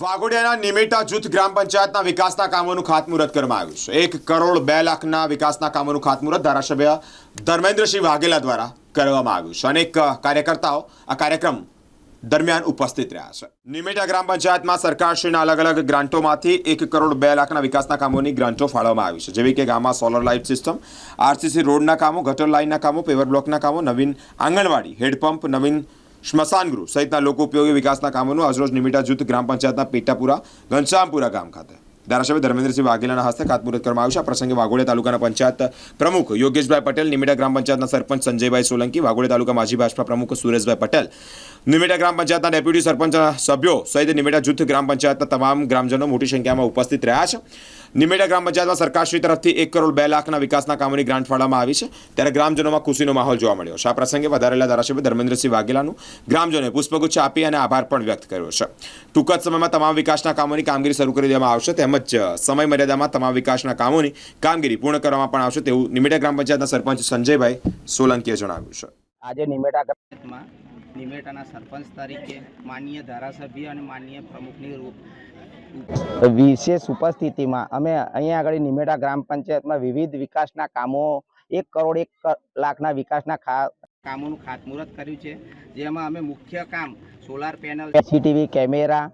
વાઘોડિયાના નિમેટા જૂથ ગ્રામ પંચાયતના વિકાસના કામોનું ખાતમુહૂર્ત કરવામાં આવ્યું છે. એક કરોડ બે લાખના વિકાસના કામોનું ખાતમુહૂર્ત ધારાસભ્ય ધર્મેન્દ્રસિંહ વાઘેલા દ્વારા કરવામાં આવ્યું છે. અનેક કાર્યકર્તાઓ આ કાર્યક્રમ દરમિયાન ઉપસ્થિત રહ્યા છે. નિમેટા ગ્રામ પંચાયતમાં સરકારશ્રીના અલગ અલગ ગ્રાન્ટોમાંથી એક કરોડ બે લાખના વિકાસના કામોની ગ્રાન્ટો ફાળવવામાં આવી છે. જેવી કે ગામમાં સોલર લાઇટ સિસ્ટમ આરસીસી રોડના કામો ગટર લાઇનના કામો પેવર બ્લોકના કામો, નવીન આંગણવાડી હેડપંપ નવીન સ્મશાન ગૃહ સહિતના લોકો ઉપયોગી વિકાસના કામોનું આજરોજ નિમિટા જૂથ ગ્રામ પંચાયતના પેટાપુરા ઘનશ્યામપુરા ગામ ખાતે. ધારાસભ્ય ધર્મેન્દ્રસિંહ વાઘેલાના હસ્તે ખાતમુહૂર્ત કરવામાં આવ્યું છે. આ પ્રસંગે વાઘોડિયા તાલુકાના પંચાયત પ્રમુખ યોગેશભાઈ પટેલ, નિમેડા ગ્રામ પંચાયતના સરપંચ સંજયભાઈ સોલંકી, વાઘોડિયા તાલુકા માજી ભાજપા પ્રમુખ સુરેશભાઈ પટેલ, નિમેડા ગ્રામ પંચાયતના ડેપ્યુટી સરપંચ સભ્યો સહિત નિમેડા જૂથ ગ્રામ પંચાયતના તમામ ગ્રામજનો મોટી સંખ્યામાં ઉપસ્થિત રહ્યા છે. નિમેડા ગ્રામ પંચાયતમાં સરકારશ્રી તરફથી એક કરોડ બે લાખના વિકાસના કામોની ગ્રાન્ટ ફાળવવામાં આવી છે. ત્યારે ગ્રામજનોમાં ખુશીનો માહોલ જોવા મળ્યો છે. આ પ્રસંગે વધારેલા ધારાસભ્ય ધર્મેન્દ્રસિંહ વાઘેલાનું ગ્રામજનોએ પુષ્પગુચ્છ આપી અને આભાર પણ વ્યક્ત કર્યો છે. ટૂંક જ સમયમાં તમામ વિકાસના કામોની કામગીરી શરૂ કરી દેવામાં આવશે. તેમજ સમય મર્યાદામાં તમામ વિકાસના કામોની કામગીરી પૂર્ણ કરવામાં પણ આવશે તેવું નિમેટા ગ્રામ પંચાયતના સરપંચ સંજયભાઈ સોલંકીએ જણાવ્યું છે. આજે નિમેટા ગ્રામમાં નિમેટાના સરપંચ તરીકે માનનીય ધારાસભ્ય અને માનનીય પ્રમુખની રૂપ વિશેષ ઉપસ્થિતિમાં અમે અહીંયા આગળ નિમેટા ગ્રામ પંચાયતમાં વિવિધ વિકાસના કામો એક કરોડ એક લાખના વિકાસના કામોનું ખાતમુહૂર્ત કર્યું છે. જેમાં અમે મુખ્ય કામ solar panel CCTV camera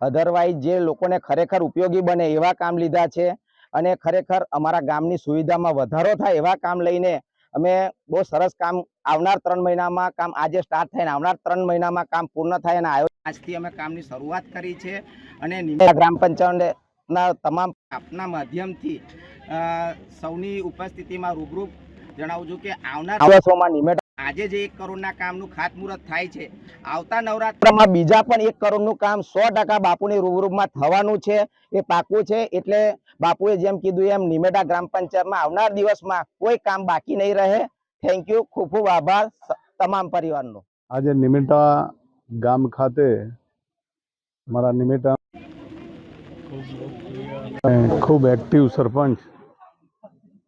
otherwise જે લોકોને ખરેખર ઉપયોગી બને એવા કામ લીધા છે અને ખરેખર અમારા ગામની સુવિધામાં વધારો થાય એવા કામ લઈને અમે બહુ સરસ કામ આવનાર ત્રણ મહિનામાં કામ આજે સ્ટાર્ટ થાય આવનાર ત્રણ મહિનામાં કામ પૂર્ણ થાય અને આજથી અમે કામની શરૂઆત કરી છે અને ગ્રામ પંચાયતના તમામ આપના માધ્યમથી સૌની ઉપસ્થિતિમાં રૂબરૂ જણાવું છું કે આવનાર દિવસોમાં નિમેટા આજે જે એક કરોડના કામનું ખાતમુહૂર્ત થાય છે આવતા નવરાત્રમાં બીજા પણ એક કરોડનું કામ સો ટકા બાપુની રૂબરૂમાં થવાનું છે એ પાકું છે એટલે બાપુએ જેમ કીધું એમ નિમેડા ગ્રામ પંચાયતમાં આવનાર દિવસમાં કોઈ કામ બાકી નહીં રહે. થેન્ક યુ ખૂબ ખૂબ આભાર તમામ પરિવારનો. આજે નિમેટા ગામ ખાતે મારા નિમેટા ખૂબ એક્ટિવ સરપંચ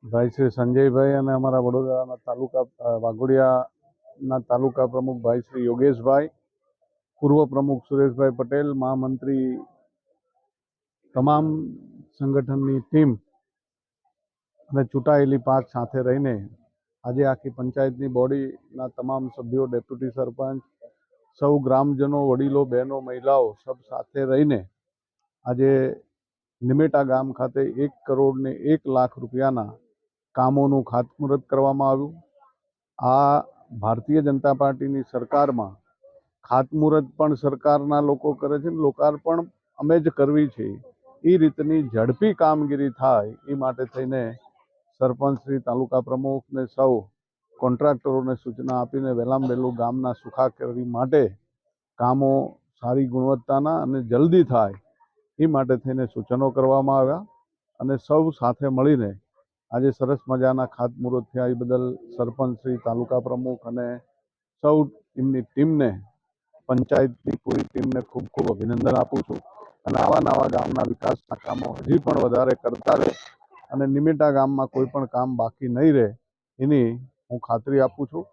ભાઈ શ્રી સંજયભાઈ અને અમારા વડોદરાના તાલુકા વાઘોડિયાના તાલુકા પ્રમુખ ભાઈ શ્રી યોગેશભાઈ, પૂર્વ પ્રમુખ સુરેશભાઈ પટેલ, મહામંત્રી, તમામ સંગઠનની ટીમ અને ચૂંટાયેલી પાંચ સાથે રહીને આજે આખી પંચાયતની બોડીના તમામ સભ્યો, ડેપ્યુટી સરપંચ, સૌ ગ્રામજનો, વડીલો, બહેનો, મહિલાઓ સબ સાથે રહીને આજે નિમેટા ગામ ખાતે એક કરોડને એક લાખ રૂપિયાના કામોનું ખાતમુહૂર્ત કરવામાં આવ્યું. આ ભારતીય જનતા પાર્ટીની સરકારમાં ખાતમુહૂર્ત પણ સરકારના લોકો કરે છે લોકાર્પણ અમે જ કરવી છે. એ રીતની ઝડપી કામગીરી થાય એ માટે થઈને સરપંચ શ્રી, તાલુકા પ્રમુખને સૌ કોન્ટ્રાક્ટરોને સૂચના આપીને વહેલામ વહેલું ગામના સુખાકારી માટે કામો સારી ગુણવત્તાના અને જલ્દી થાય એ માટે થઈને સૂચનો કરવામાં આવ્યા અને સૌ સાથે મળીને આજે સરસ મજાના ખાતમુહૂર્ત થયા. એ બદલ સરપંચ શ્રી, તાલુકા પ્રમુખ અને સૌ એમની ટીમને, પંચાયતની પૂરી ટીમને ખૂબ ખૂબ અભિનંદન આપું છું. અને આવા નવા ગામના વિકાસના કામો હજી પણ વધારે કરતા રહે અને નિમિટા ગામમાં કોઈ પણ કામ બાકી નહીં રહે એની હું ખાતરી આપું છું.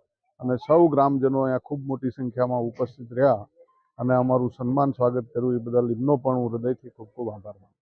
અને સૌ ગ્રામજનો અહીંયા ખૂબ મોટી સંખ્યામાં ઉપસ્થિત રહ્યા અને અમારું સન્માન સ્વાગત કર્યું. એ બદલ એમનો પણ હું હૃદયથી ખૂબ ખૂબ આભાર માનું